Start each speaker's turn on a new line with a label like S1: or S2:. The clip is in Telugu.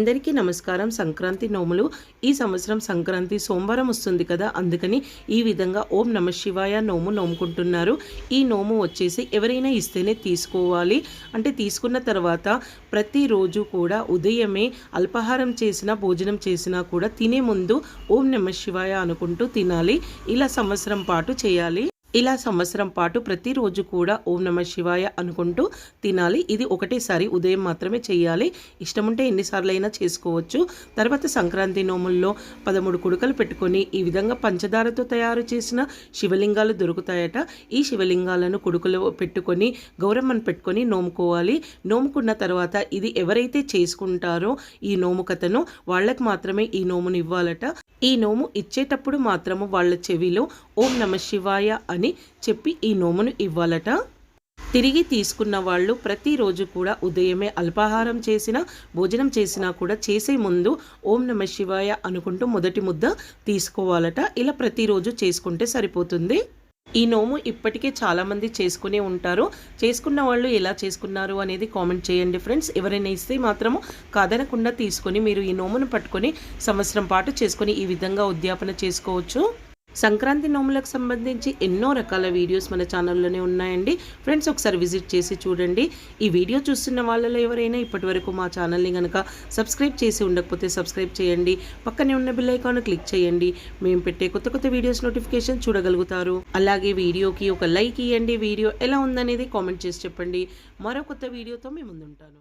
S1: అందరికీ నమస్కారం. సంక్రాంతి నోములు. ఈ సంవత్సరం సంక్రాంతి సోమవారం వస్తుంది కదా? అందుకని ఈ విధంగా ఓం నమ శివాయ నోము నోముకుంటున్నారు. ఈ నోము వచ్చేసి ఎవరైనా ఇస్తేనే తీసుకోవాలి. అంటే తీసుకున్న తర్వాత ప్రతిరోజు కూడా ఉదయమే అల్పాహారం చేసినా భోజనం చేసినా కూడా తినే ముందు ఓం నమ శివాయ అనుకుంటూ తినాలి. ఇలా సంవత్సరం పాటు చేయాలి. ఇలా సంవత్సరం పాటు ప్రతిరోజు కూడా ఓం నమ శివాయ అనుకుంటూ తినాలి. ఇది ఒకటేసారి ఉదయం మాత్రమే చేయాలి. ఇష్టముంటే ఎన్నిసార్లు అయినా చేసుకోవచ్చు. తర్వాత సంక్రాంతి నోముల్లో పదమూడు కుడుకలు పెట్టుకొని ఈ విధంగా పంచదారతో తయారు చేసిన శివలింగాలు దొరుకుతాయట. ఈ శివలింగాలను కుడుకలు పెట్టుకొని గౌరమ్మను పెట్టుకొని నోముకోవాలి. నోముకున్న తర్వాత ఇది ఎవరైతే చేసుకుంటారో ఈ నోము కథను వాళ్ళకి మాత్రమే ఈ నోమును ఇవ్వాలట ఈ నోము ఇచ్చేటప్పుడు మాత్రము వాళ్ళ చెవిలో ఓం నమ శివాయ అని చెప్పి ఈ నోమును ఇవ్వాలట. తిరిగి తీసుకున్న వాళ్ళు ప్రతిరోజు కూడా ఉదయమే అల్పాహారం చేసినా భోజనం చేసినా కూడా చేసే ముందు ఓం నమ శివాయ అనుకుంటూ మొదటి ముద్ద తీసుకోవాలట. ఇలా ప్రతిరోజు చేసుకుంటే సరిపోతుంది. ఈ నోము ఇప్పటికే చాలామంది చేసుకునే ఉంటారు. చేసుకున్న వాళ్ళు ఎలా చేసుకున్నారు అనేది కామెంట్ చేయండి ఫ్రెండ్స్. ఎవరైనా ఇస్తే మాత్రము కాదనకుండా తీసుకొని మీరు ఈ నోమును పట్టుకొని సంవత్సరం పాటు చేసుకొని ఈ విధంగా ఉద్యాపన చేసుకోవచ్చు. సంక్రాంతి నోములకు సంబంధించి ఎన్నో రకాల వీడియోస్ మన ఛానల్లోనే ఉన్నాయండి. ఫ్రెండ్స్ ఒకసారి విజిట్ చేసి చూడండి. ఈ వీడియో చూస్తున్న వాళ్ళలో ఎవరైనా ఇప్పటివరకు మా ఛానల్ని కనుక సబ్స్క్రైబ్ చేసి ఉండకపోతే సబ్స్క్రైబ్ చేయండి. పక్కనే ఉన్న బిల్ ఐకాన్ క్లిక్ చేయండి. మేము పెట్టే కొత్త కొత్త వీడియోస్ నోటిఫికేషన్ చూడగలుగుతారు. అలాగే వీడియోకి ఒక లైక్ ఇవ్వండి వీడియో ఎలా ఉందనేది కామెంట్ చేసి చెప్పండి. మరో కొత్త వీడియోతో మేము ముందుంటాను.